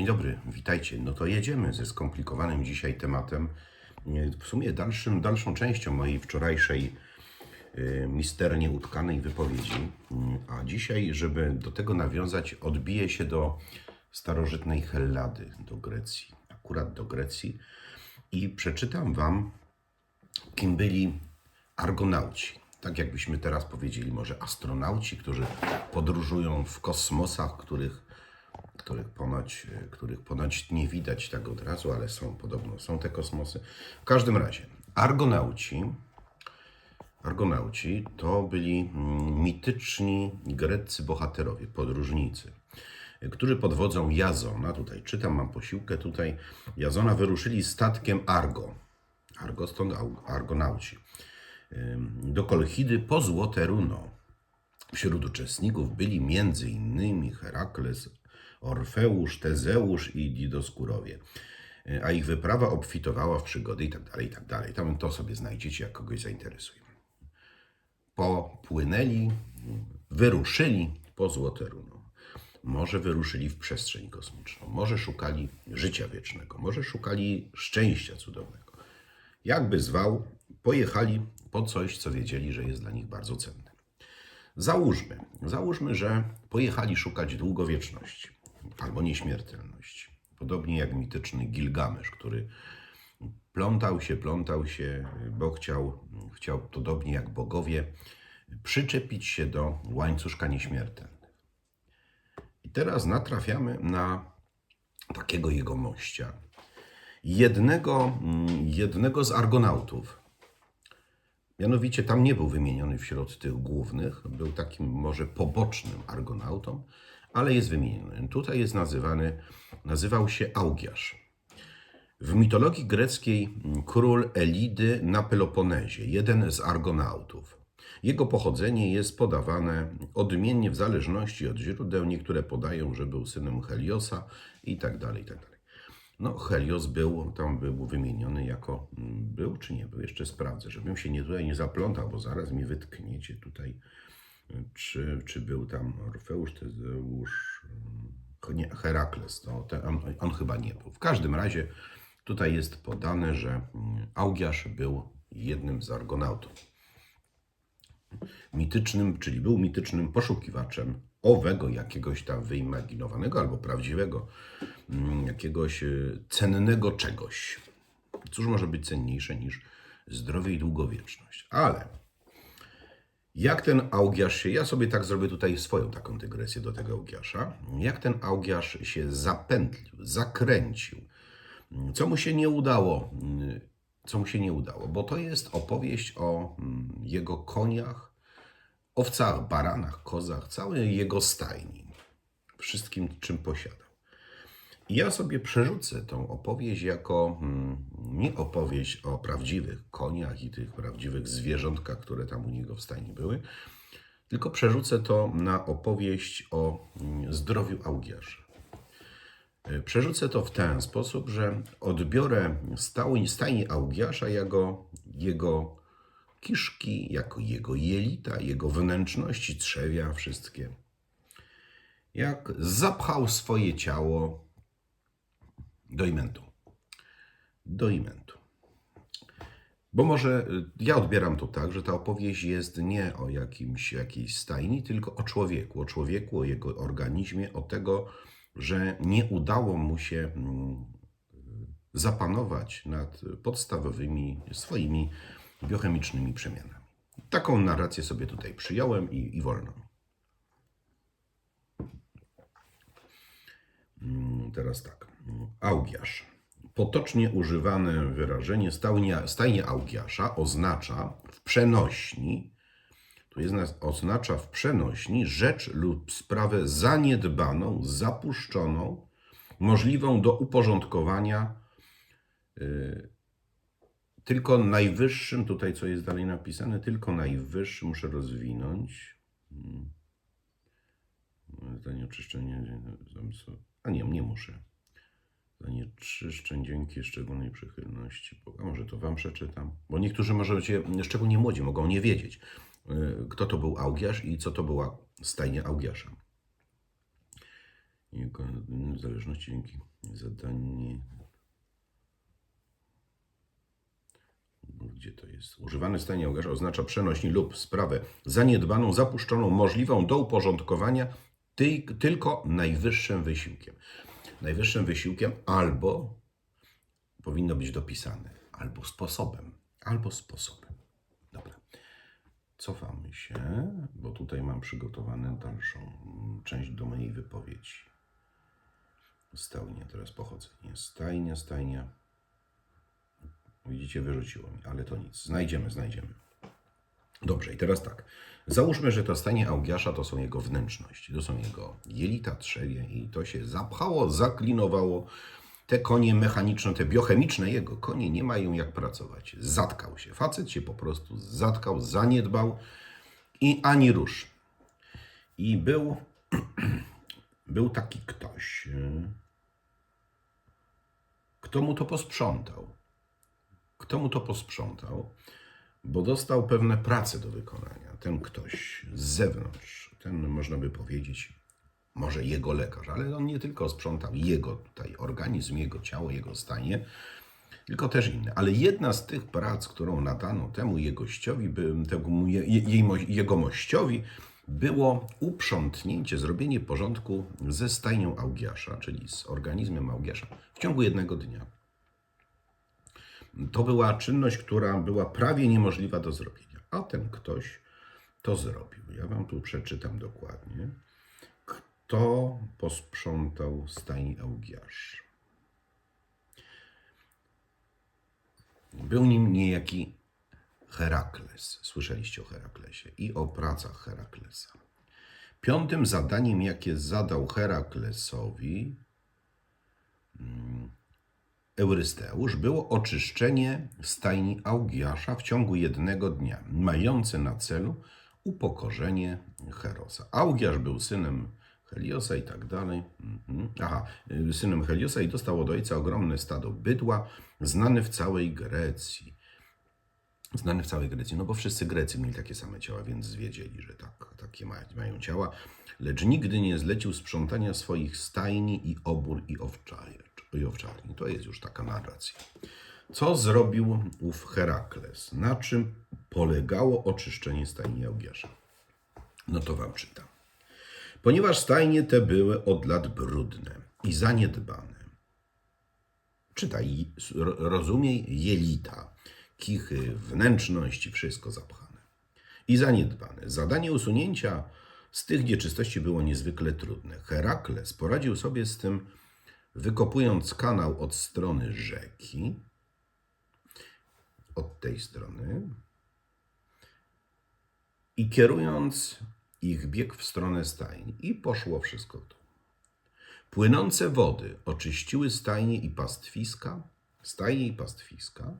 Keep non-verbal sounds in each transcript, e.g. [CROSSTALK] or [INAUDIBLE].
Dzień dobry, witajcie. No to jedziemy ze skomplikowanym dzisiaj tematem. W sumie dalszym, dalszą częścią mojej wczorajszej y, misternie utkanej wypowiedzi. Mm, A dzisiaj, żeby do tego nawiązać, odbiję się do starożytnej Hellady, do Grecji. Akurat do Grecji. I przeczytam Wam, kim byli argonauci. Tak jakbyśmy teraz powiedzieli, może astronauci, którzy podróżują w kosmosach, których których ponoć, e, których ponoć nie widać tak od razu, ale są podobno, są te kosmosy. W każdym razie, argonauci, argonauci to byli mm, mityczni greccy bohaterowie, podróżnicy, którzy pod wodzą Jazona, tutaj czytam, mam posiłkę tutaj, Jazona wyruszyli statkiem Argo, Argo stąd au- argonauci, do Kolchidy po złote runo. Wśród uczestników byli innymi Herakles, Orfeusz, Tezeusz i Didoskurowie. E, A ich wyprawa obfitowała w przygody tak dalej, tak dalej. Tam to sobie znajdziecie, jak kogoś zainteresuje. Popłynęli, wyruszyli po złote runo. Może wyruszyli w przestrzeń kosmiczną, może szukali życia wiecznego, może szukali szczęścia cudownego. Jakby zwał, pojechali po coś, co wiedzieli, że jest dla nich bardzo cenne. Załóżmy, załóżmy, że pojechali szukać długowieczności albo nieśmiertelności. Podobnie jak mityczny Gilgamesz, który plątał się, plątał się, bo chciał, chciał podobnie jak bogowie przyczepić się do łańcuszka nieśmiertelnych. I teraz natrafiamy na takiego jego mościa. Jednego, jednego z argonautów, Mianowicie tam nie był wymieniony wśród tych głównych, był takim może pobocznym argonautą, ale jest wymieniony. Tutaj jest nazywany, nazywał się Augiasz. W mitologii greckiej król Elidy na Peloponezie, jeden z argonautów. Jego pochodzenie jest podawane odmiennie w zależności od źródeł. Niektóre podają, że był synem Heliosa i tak dalej, i tak dalej. No, Helios był, tam był wymieniony jako, mm, był czy nie był, jeszcze sprawdzę, żebym się nie tutaj nie zaplątał, bo zaraz mi wytkniecie tutaj, czy, czy był tam Orfeusz, Tezeusz, nie, Herakles, to, on, on chyba nie był. W każdym razie tutaj jest podane, że mm, Augiasz był jednym z argonautów. Mitycznym, czyli był mitycznym poszukiwaczem owego jakiegoś tam wyimaginowanego albo prawdziwego mm, jakiegoś y, cennego czegoś. Cóż może być cenniejsze niż zdrowie i długowieczność? Ale jak ten Augiasz się, ja sobie tak zrobię tutaj swoją taką dygresję do tego Augiasza, jak ten Augiasz się zapętlił, zakręcił, co mu się nie udało, co mu się nie udało, bo to jest opowieść o mm, jego koniach, owcach, baranach, kozach, całej jego stajni, wszystkim czym posiadał. Ja sobie przerzucę tą opowieść jako mm, nie opowieść o prawdziwych koniach i tych prawdziwych zwierzątkach, które tam u niego w stajni były, tylko przerzucę to na opowieść o mm, zdrowiu Augiasza. E, Przerzucę to w ten sposób, że odbiorę stajni Augiasza jako jego kiszki, jako jego jelita, jego wnętrzności, trzewia, wszystkie. Jak zapchał swoje ciało do imentu. Do imentu. Bo może y, ja odbieram to tak, że ta opowieść jest nie o jakimś, jakiejś stajni, tylko o człowieku, o człowieku, o jego organizmie, o tego, że nie udało mu się mm, zapanować nad podstawowymi swoimi biochemicznymi przemianami. Taką narrację sobie tutaj przyjąłem i, i wolno. Mm, Teraz tak. Augiasz. Potocznie używane wyrażenie stajnia, stajnia Augiasza oznacza w przenośni, tu jest oznacza w przenośni rzecz lub sprawę zaniedbaną, zapuszczoną, możliwą do uporządkowania y, tylko najwyższym, tutaj co jest dalej napisane, tylko najwyższym muszę rozwinąć. Hmm. Zanieczyszczenie, zamysł- a nie, nie muszę. Zanieczyszczeń dzięki szczególnej przychylności Boga. Może to Wam przeczytam, bo niektórzy możecie, szczególnie młodzi, mogą nie wiedzieć, y, kto to był Augiasz i co to była stajnia Augiasza. Jego zależności dzięki zadanie. Gdzie to jest? Używany stanie ołgarza oznacza przenośni lub sprawę zaniedbaną, zapuszczoną, możliwą do uporządkowania ty, tylko najwyższym wysiłkiem. Najwyższym wysiłkiem albo powinno być dopisane, albo sposobem, albo sposobem. Dobra. Cofamy się, bo tutaj mam przygotowaną dalszą część do mojej wypowiedzi. Stajnia, teraz pochodzenie. Stajnia, stajnia. Widzicie, wyrzuciło mi, ale to nic. Znajdziemy, znajdziemy. Dobrze, i teraz tak. Załóżmy, że to stanie Augiasza to są jego wnętrzności, to są jego jelita, trzewie i to się zapchało, zaklinowało. Te konie mechaniczne, te biochemiczne jego konie nie mają jak pracować. Zatkał się. Facet się po prostu zatkał, zaniedbał i ani rusz. I był, [CLEARS THROAT] był taki ktoś, kto mu to posprzątał. Kto mu to posprzątał? Bo dostał pewne prace do wykonania. Ten ktoś z zewnątrz, ten można by powiedzieć, może jego lekarz, ale on nie tylko sprzątał jego tutaj organizm, jego ciało, jego stanie, tylko też inne. Ale jedna z tych prac, którą nadano temu jegościowi, temu je, jej, mo- jego mościowi, było uprzątnięcie, zrobienie porządku ze stajnią Augiasza, czyli z organizmem Augiasza w ciągu jednego dnia. To była czynność, która była prawie niemożliwa do zrobienia. A ten ktoś to zrobił. Ja wam tu przeczytam dokładnie. Kto posprzątał stajni Augiasz? Był nim niejaki Herakles. Słyszeliście o Heraklesie i o pracach Heraklesa. Piątym zadaniem, jakie zadał Heraklesowi Eurysteusz było oczyszczenie stajni Augiasza w ciągu jednego dnia, mające na celu upokorzenie Herosa. Augiasz był synem Heliosa i tak dalej. Mhm. Aha, y, synem Heliosa i dostał od ojca ogromne stado bydła, znane w całej Grecji. Znany w całej Grecji, no bo wszyscy Grecy mieli takie same ciała, więc wiedzieli, że tak, takie ma, mają ciała, lecz nigdy nie zlecił sprzątania swoich stajni i obór i, i owczarni. To jest już taka narracja. Co zrobił ów Herakles? Na czym polegało oczyszczenie stajni Augiasza? No to wam czytam. Ponieważ stajnie te były od lat brudne i zaniedbane, czytaj, ro- rozumiej, jelita, kichy, wnętrzności, wszystko zapchane i zaniedbane. Zadanie usunięcia z tych nieczystości było niezwykle trudne. Herakles poradził sobie z tym, wykopując kanał od strony rzeki, od tej strony, i kierując ich bieg w stronę stajni. I poszło wszystko dół. Płynące wody oczyściły stajnie i pastwiska, stajnie i pastwiska,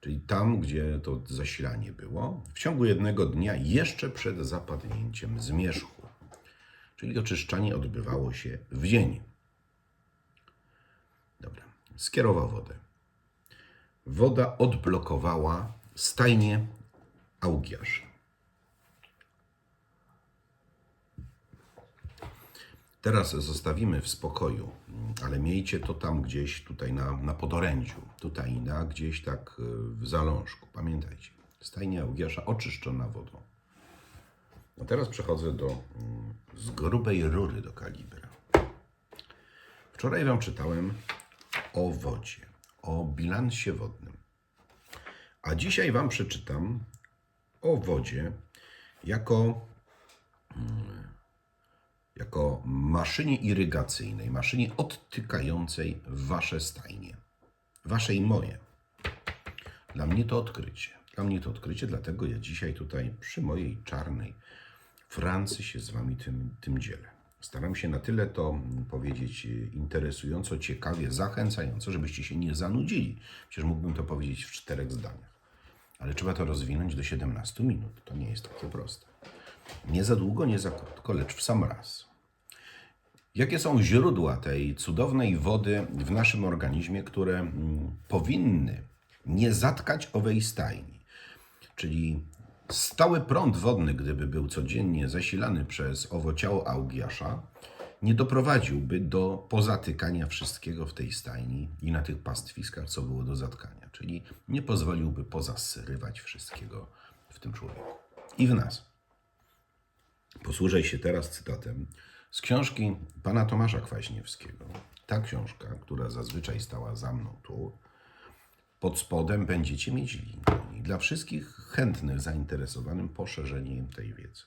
czyli tam, gdzie to zasilanie było, w ciągu jednego dnia jeszcze przed zapadnięciem zmierzchu. Czyli oczyszczanie odbywało się w dzień. Dobra, skierował wodę. Woda odblokowała stajnię Augiasza. Teraz zostawimy w spokoju, ale miejcie to tam gdzieś tutaj na, na podorędziu, tutaj na gdzieś tak y, w zalążku. Pamiętajcie, stajnia Augiasza oczyszczona wodą. A teraz przechodzę do mm, z grubej rury do kalibra. Wczoraj Wam czytałem o wodzie, o bilansie wodnym. A dzisiaj Wam przeczytam o wodzie jako jako maszynie irygacyjnej, maszynie odtykającej wasze stajnie. Wasze i moje. Dla mnie to odkrycie. Dla mnie to odkrycie, dlatego ja dzisiaj tutaj przy mojej czarnej Francji się z wami tym, tym dzielę. Staram się na tyle to powiedzieć interesująco, ciekawie, zachęcająco, żebyście się nie zanudzili. Przecież mógłbym to powiedzieć w czterech zdaniach. Ale trzeba to rozwinąć do 17 minut. To nie jest takie proste. Nie za długo, nie za krótko, lecz w sam raz. Jakie są źródła tej cudownej wody w naszym organizmie, które mm, powinny nie zatkać owej stajni? Czyli stały prąd wodny, gdyby był codziennie zasilany przez owo ciało Augiasza, nie doprowadziłby do pozatykania wszystkiego w tej stajni i na tych pastwiskach, co było do zatkania. Czyli nie pozwoliłby pozasyrywać wszystkiego w tym człowieku i w nas. Posłużę się teraz cytatem z książki pana Tomasza Kwaśniewskiego. Ta książka, która zazwyczaj stała za mną tu, pod spodem będziecie mieć link. Dla wszystkich chętnych, zainteresowanym poszerzeniem tej wiedzy.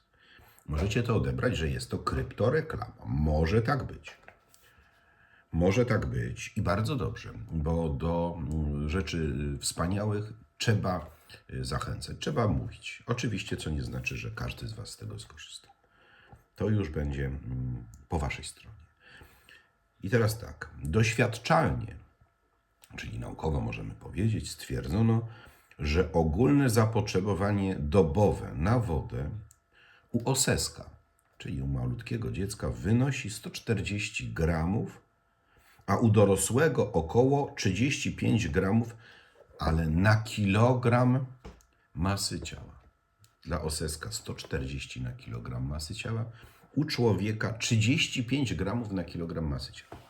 Możecie to odebrać, że jest to kryptoreklama. Może tak być. Może tak być i bardzo dobrze, bo do mm, rzeczy wspaniałych trzeba y, zachęcać, trzeba mówić. Oczywiście, co nie znaczy, że każdy z Was z tego skorzysta. To już będzie mm, po Waszej stronie. I teraz tak, doświadczalnie, czyli naukowo możemy powiedzieć, stwierdzono, że ogólne zapotrzebowanie dobowe na wodę u oseska, czyli u malutkiego dziecka, wynosi 140 gramów, a u dorosłego około 35 gramów, ale na kilogram masy ciała. Dla oseska 140 na kilogram masy ciała, u człowieka 35 gramów na kilogram masy ciała.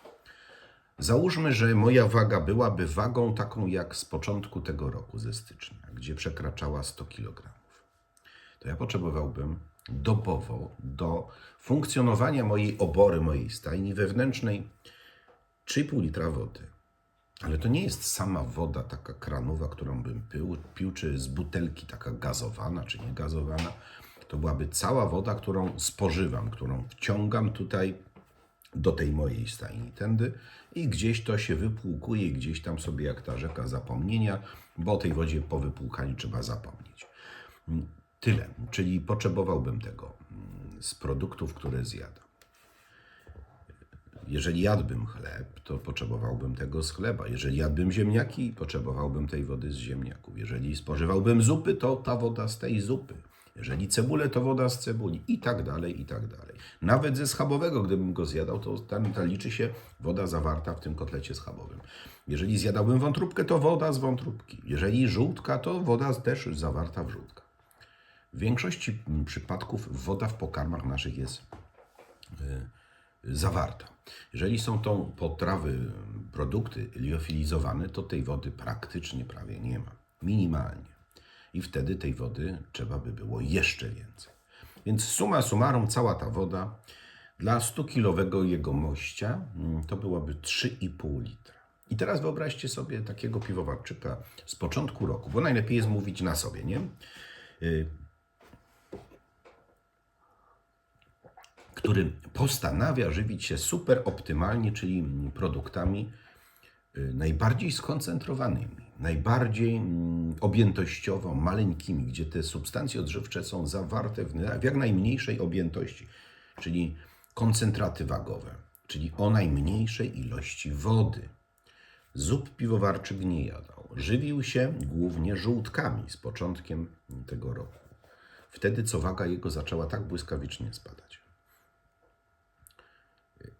Załóżmy, że moja waga byłaby wagą taką jak z początku tego roku, ze stycznia, gdzie przekraczała 100 kg. To ja potrzebowałbym dobowo do funkcjonowania mojej obory, mojej stajni wewnętrznej 3,5 litra wody. Ale to nie jest sama woda taka kranowa, którą bym pił, pił, czy z butelki taka gazowana, czy nie gazowana. To byłaby cała woda, którą spożywam, którą wciągam tutaj do tej mojej stajni tędy i gdzieś to się wypłukuje, gdzieś tam sobie jak ta rzeka zapomnienia, bo o tej wodzie po wypłukaniu trzeba zapomnieć. Tyle, czyli potrzebowałbym tego mm, z produktów, które zjadam. Jeżeli jadłbym chleb, to potrzebowałbym tego z chleba. Jeżeli jadłbym ziemniaki, potrzebowałbym tej wody z ziemniaków. Jeżeli spożywałbym zupy, to ta woda z tej zupy. Jeżeli cebulę, to woda z cebuli i tak dalej, i tak dalej. Nawet ze schabowego, gdybym go zjadał, to tam ta liczy się woda zawarta w tym kotlecie schabowym. Jeżeli zjadałbym wątróbkę, to woda z wątróbki. Jeżeli żółtka, to woda też zawarta w żółtkach. W większości przypadków woda w pokarmach naszych jest y, zawarta. Jeżeli są to potrawy, produkty liofilizowane, to tej wody praktycznie prawie nie ma. Minimalnie. I wtedy tej wody trzeba by było jeszcze więcej. Więc suma summarum, cała ta woda dla 100-kilowego jegomościa mm, to byłaby 3,5 litra. I teraz wyobraźcie sobie takiego piwowarczyka z początku roku, bo najlepiej jest mówić na sobie, nie? Y, który postanawia żywić się super optymalnie, czyli produktami y, najbardziej skoncentrowanymi, najbardziej mm, objętościowo maleńkimi, gdzie te substancje odżywcze są zawarte w jak najmniejszej objętości, czyli koncentraty wagowe, czyli o najmniejszej ilości wody. Zup piwowarczyk nie jadał. Żywił się głównie żółtkami z początkiem tego roku. Wtedy co waga jego zaczęła tak błyskawicznie spadać.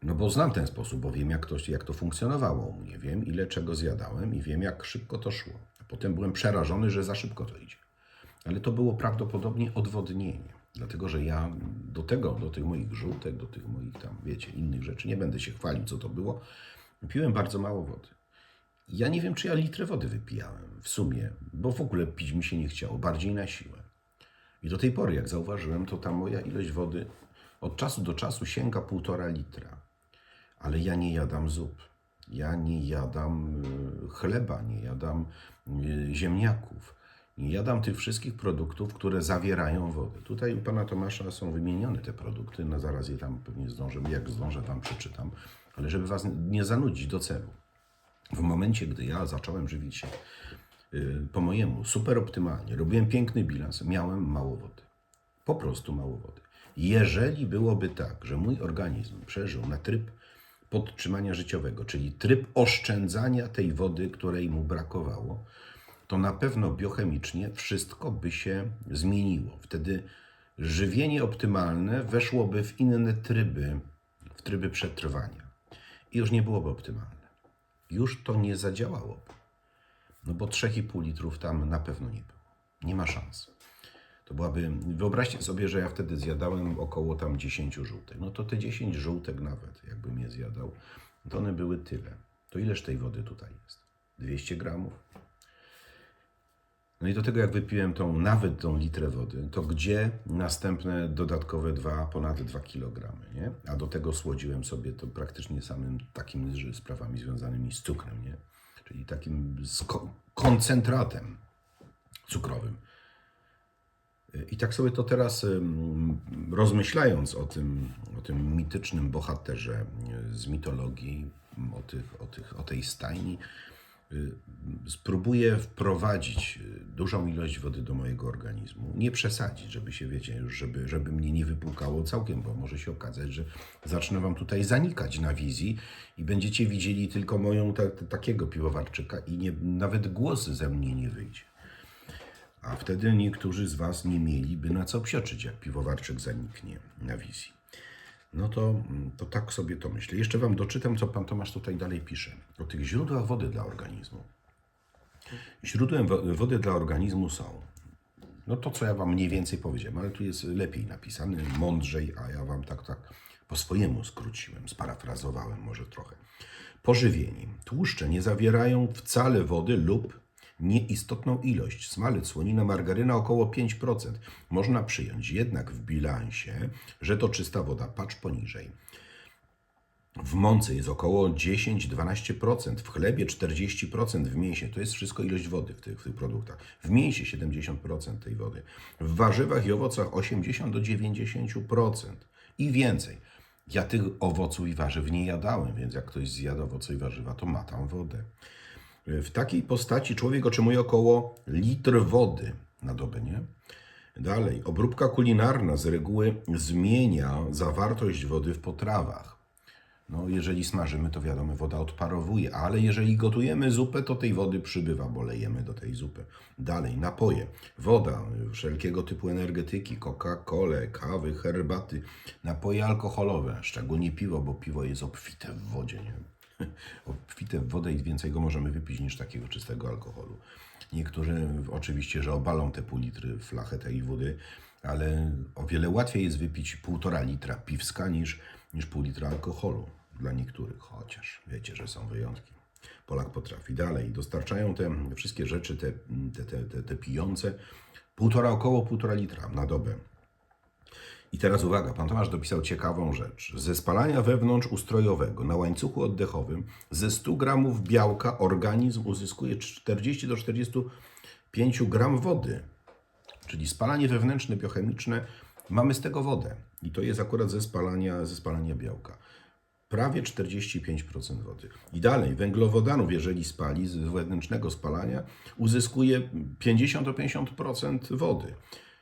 No bo znam ten sposób, bo wiem jak to, jak to funkcjonowało u mnie. Wiem ile czego zjadałem i wiem jak szybko to szło. A potem byłem przerażony, że za szybko to idzie. Ale to było prawdopodobnie odwodnienie. Dlatego, że ja do tego, do tych moich żółtek, do tych moich tam, wiecie, innych rzeczy, nie będę się chwalił, co to było, piłem bardzo mało wody. Ja nie wiem, czy ja litry wody wypijałem w sumie, bo w ogóle pić mi się nie chciało, bardziej na siłę. I do tej pory, jak zauważyłem, to ta moja ilość wody od czasu do czasu sięga półtora litra. Ale ja nie jadam zup. Ja nie jadam y, chleba, nie jadam y, ziemniaków. Nie jadam tych wszystkich produktów, które zawierają wodę. Tutaj u pana Tomasza są wymienione te produkty, no zaraz je tam pewnie zdążę, jak zdążę, wam przeczytam, ale żeby was nie zanudzić do celu. W momencie, gdy ja zacząłem żywić się y, po mojemu super optymalnie, robiłem piękny bilans, miałem mało wody. Po prostu mało wody. Jeżeli byłoby tak, że mój organizm przeżył na tryb podtrzymania życiowego, czyli tryb oszczędzania tej wody, której mu brakowało, to na pewno biochemicznie wszystko by się zmieniło. Wtedy żywienie optymalne weszłoby w inne tryby, w tryby przetrwania. I już nie byłoby optymalne. Już to nie zadziałałoby. No bo 3,5 litrów tam na pewno nie było. Nie ma szans. To byłaby, wyobraźcie sobie, że ja wtedy zjadałem około tam 10 żółtek. No to te 10 żółtek nawet, jakbym je zjadał, to one były tyle. To ileż tej wody tutaj jest? 200 gramów? No i do tego jak wypiłem tą, nawet tą litrę wody, to gdzie następne dodatkowe dwa, ponad 2 kg, nie? A do tego słodziłem sobie to praktycznie samym takimi sprawami związanymi z cukrem, nie? Czyli takim z ko- koncentratem cukrowym. I tak sobie to teraz rozmyślając o tym, o tym mitycznym bohaterze e, z mitologii, o, tych, o, tych, o tej stajni, y, spróbuję wprowadzić y, dużą ilość wody do mojego organizmu. Nie przesadzić, żeby się, wiecie, żeby, żeby mnie nie wypłukało całkiem, bo może się okazać, że zacznę wam tutaj zanikać na wizji i będziecie widzieli tylko moją ta, takiego piwowarczyka i nie, nawet głos ze mnie nie wyjdzie. A wtedy niektórzy z Was nie mieliby na co psioczyć, jak piwowarczyk zaniknie na wizji. No to, to tak sobie to myślę. Jeszcze Wam doczytam, co Pan Tomasz tutaj dalej pisze. O tych źródłach wody dla organizmu. Źródłem wo- wody dla organizmu są, no to co ja Wam mniej więcej powiedziałem, ale tu jest lepiej napisane, mądrzej, a ja Wam tak, tak po swojemu skróciłem, sparafrazowałem może trochę. Pożywienie. Tłuszcze nie zawierają wcale wody lub nieistotną ilość. Smalec, słonina, margaryna około 5%. Można przyjąć jednak w bilansie, że to czysta woda. Patrz poniżej. W mące jest około 10-12%, w chlebie 40%, w mięsie. To jest wszystko ilość wody w tych, w tych produktach. W mięsie 70% tej wody. W warzywach i owocach 80 do 90% i więcej. Ja tych owoców i warzyw nie jadałem, więc jak ktoś zjada owoce i warzywa, to ma tam wodę. W takiej postaci człowiek otrzymuje około litr wody na dobę, nie? Dalej, obróbka kulinarna z reguły zmienia zawartość wody w potrawach. No, jeżeli smażymy, to wiadomo, woda odparowuje, ale jeżeli gotujemy zupę, to tej wody przybywa, bo lejemy do tej zupy. Dalej, napoje, woda, wszelkiego typu energetyki, Coca-Colę, kawy, herbaty, napoje alkoholowe, szczególnie piwo, bo piwo jest obfite w wodzie, nie? [LAUGHS] Obfite w wodę i więcej go możemy wypić niż takiego czystego alkoholu. Niektórzy oczywiście, że obalą te pół litry flachę tej wody, ale o wiele łatwiej jest wypić półtora litra piwska niż, niż pół litra alkoholu dla niektórych, chociaż wiecie, że są wyjątki. Polak potrafi. Dalej, dostarczają te wszystkie rzeczy, te, te, te, te, te pijące, półtora, około półtora litra na dobę. I teraz uwaga, pan Tomasz dopisał ciekawą rzecz. Ze spalania wewnątrzustrojowego na łańcuchu oddechowym ze 100 gramów białka organizm uzyskuje 40 do 45 gram wody. Czyli spalanie wewnętrzne biochemiczne, mamy z tego wodę. I to jest akurat ze spalania, ze spalania białka. Prawie 45% wody. I dalej, węglowodanów, jeżeli spali z wewnętrznego spalania, uzyskuje 50 do 50% wody.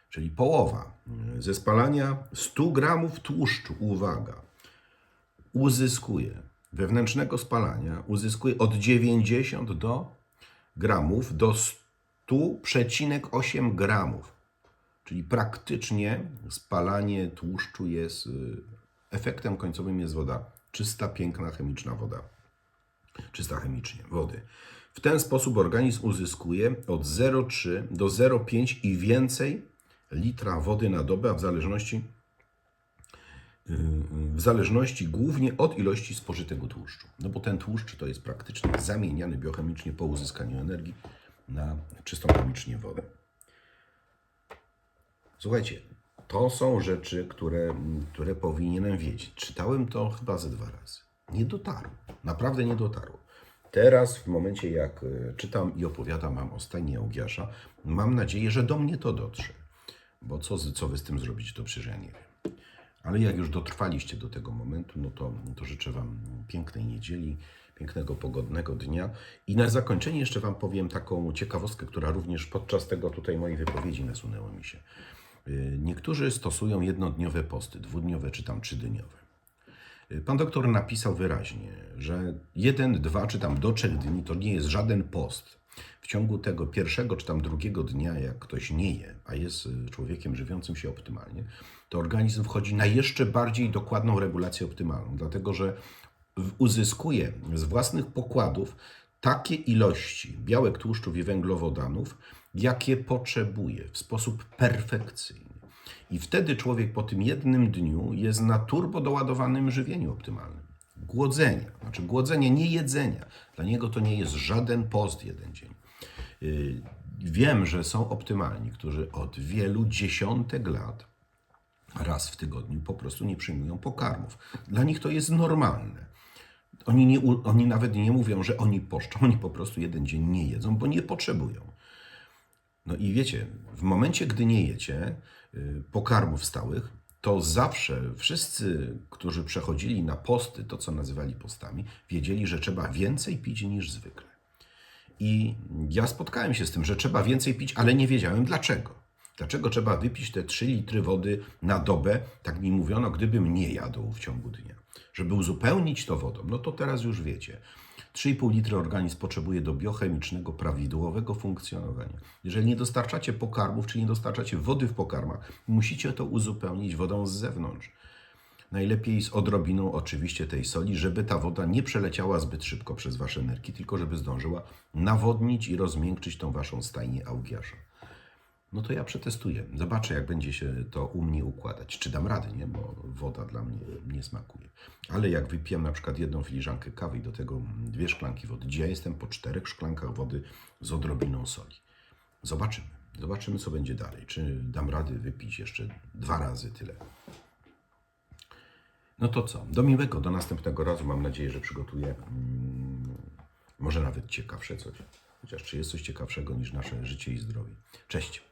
Czyli połowa. Ze spalania 100 gramów tłuszczu, uwaga, uzyskuje wewnętrznego spalania, uzyskuje od 90 do gramów do 100,8 gramów. Czyli praktycznie spalanie tłuszczu jest y, efektem końcowym jest woda. Czysta, piękna, chemiczna woda. Czysta chemicznie, wody. W ten sposób organizm uzyskuje od 0,3 do 0,5 i więcej litra wody na dobę, a w zależności, yy, w zależności głównie od ilości spożytego tłuszczu. No bo ten tłuszcz to jest praktycznie zamieniany biochemicznie po uzyskaniu energii na czystą chemicznie wodę. Słuchajcie, to są rzeczy, które, które powinienem wiedzieć. Czytałem to chyba ze dwa razy. Nie dotarło. Naprawdę nie dotarło. Teraz, w momencie jak e, czytam i opowiadam Wam o stajni Augiasza, mam nadzieję, że do mnie to dotrze. Bo co, co Wy z tym zrobić, to przecież ja nie wiem. Ale jak już dotrwaliście do tego momentu, no to, to życzę Wam pięknej niedzieli, pięknego, pogodnego dnia. I na zakończenie jeszcze Wam powiem taką ciekawostkę, która również podczas tego tutaj mojej wypowiedzi nasunęła mi się. Y, Niektórzy stosują jednodniowe posty, dwudniowe czy tam trzydniowe. Y, Pan doktor napisał wyraźnie, że jeden, dwa czy tam do trzech dni to nie jest żaden post. W ciągu tego pierwszego czy tam drugiego dnia, jak ktoś nie je, a jest y, człowiekiem żywiącym się optymalnie, to organizm wchodzi na jeszcze bardziej dokładną regulację optymalną, dlatego że uzyskuje z własnych pokładów takie ilości białek, tłuszczów i węglowodanów, jakie potrzebuje w sposób perfekcyjny. I wtedy człowiek po tym jednym dniu jest na turbo doładowanym żywieniu optymalnym. Głodzenia, znaczy głodzenie, nie jedzenia. Dla niego to nie jest żaden post jeden dzień. Yy, Wiem, że są optymalni, którzy od wielu dziesiątek lat raz w tygodniu po prostu nie przyjmują pokarmów. Dla nich to jest normalne. Oni, nie, oni nawet nie mówią, że oni poszczą, oni po prostu jeden dzień nie jedzą, bo nie potrzebują. No i wiecie, w momencie, gdy nie jecie y, pokarmów stałych, to zawsze wszyscy, którzy przechodzili na posty, to co nazywali postami, wiedzieli, że trzeba więcej pić niż zwykle. I ja spotkałem się z tym, że trzeba więcej pić, ale nie wiedziałem dlaczego. Dlaczego trzeba wypić te 3 litry wody na dobę, tak mi mówiono, gdybym nie jadł w ciągu dnia. Żeby uzupełnić to wodą, no to teraz już wiecie. 3,5 litra organizm potrzebuje do biochemicznego, prawidłowego funkcjonowania. Jeżeli nie dostarczacie pokarmów, czy nie dostarczacie wody w pokarmach, musicie to uzupełnić wodą z zewnątrz. Najlepiej z odrobiną oczywiście tej soli, żeby ta woda nie przeleciała zbyt szybko przez wasze nerki, tylko żeby zdążyła nawodnić i rozmiękczyć tą waszą stajnię augiasza. No to ja przetestuję. Zobaczę, jak będzie się to u mnie układać. Czy dam radę, nie? Bo woda dla mnie nie smakuje. Ale jak wypiję na przykład jedną filiżankę kawy i do tego dwie szklanki wody, gdzie ja jestem po czterech szklankach wody z odrobiną soli. Zobaczymy. Zobaczymy, co będzie dalej. Czy dam rady wypić jeszcze dwa razy tyle. No to co? Do miłego, do następnego razu. Mam nadzieję, że przygotuję mm, może nawet ciekawsze coś. Chociaż czy jest coś ciekawszego niż nasze życie i zdrowie. Cześć.